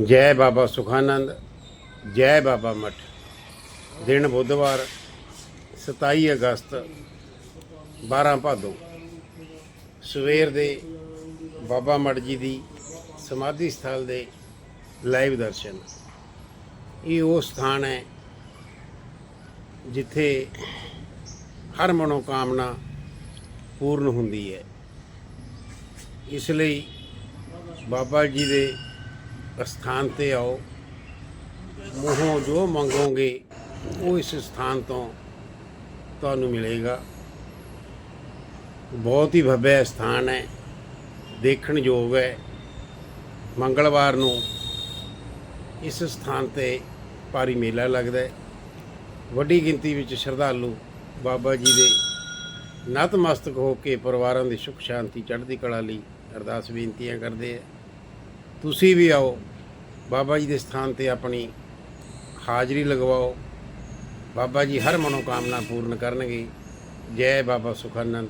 ਜੈ ਬਾਬਾ ਸੁਖਾਨੰਦ, ਜੈ ਬਾਬਾ ਮਠ। ਦਿਨ ਬੁੱਧਵਾਰ 27 ਅਗਸਤ 12 ਭਾਦੋ। ਸਵੇਰ ਦੇ ਬਾਬਾ ਮਠ ਜੀ ਦੀ ਸਮਾਧੀ ਸਥਲ ਦੇ ਲਾਈਵ ਦਰਸ਼ਨ। ਇਹ ਉਹ ਸਥਾਨ ਹੈ ਜਿੱਥੇ ਹਰ ਮਨੋਕਾਮਨਾ ਪੂਰਨ ਹੁੰਦੀ ਹੈ। ਇਸ ਲਈ ਬਾਬਾ ਜੀ ਦੇ ਸਥਾਨ ਤੇ ਆਓ। ਮੂੰਹੋਂ ਜੋ ਮੰਗੋਗੇ, ਉਹ ਇਸ ਸਥਾਨ ਤੋਂ ਤੁਹਾਨੂੰ ਮਿਲੇਗਾ। ਬਹੁਤ ਹੀ ਭव्य ਸਥਾਨ ਹੈ। ਦੇਖਣ ਯੋਗ ਹੈ। ਮੰਗਲਵਾਰ ਨੂੰ ਇਸ ਸਥਾਨ ਤੇ ਭਾਰੀ ਮੇਲਾ ਲੱਗਦਾ ਹੈ। ਵੱਡੀ ਗਿਣਤੀ ਵਿੱਚ ਸ਼ਰਧਾਲੂ ਬਾਬਾ ਜੀ ਦੇ ਨਤਮਸਤਕ ਹੋ ਕੇ ਪਰਿਵਾਰਾਂ ਦੀ ਸੁਖ ਸ਼ਾਂਤੀ ਚੜ੍ਹਦੀ ਕਲਾ ਲਈ ਅਰਦਾਸ ਬੇਨਤੀਆਂ ਕਰਦੇ ਆ ਤੁਸੀਂ ਵੀ ਆਓ, ਬਾਬਾ ਜੀ ਦੇ ਸਥਾਨ ਤੇ ਆਪਣੀ ਹਾਜ਼ਰੀ ਲਗਵਾਓ। ਬਾਬਾ ਜੀ ਹਰ ਮਨੋਕਾਮਨਾ ਪੂਰਨ ਕਰਨਗੇ। ਜੈ ਬਾਬਾ ਸੁਖਾਨੰਦ।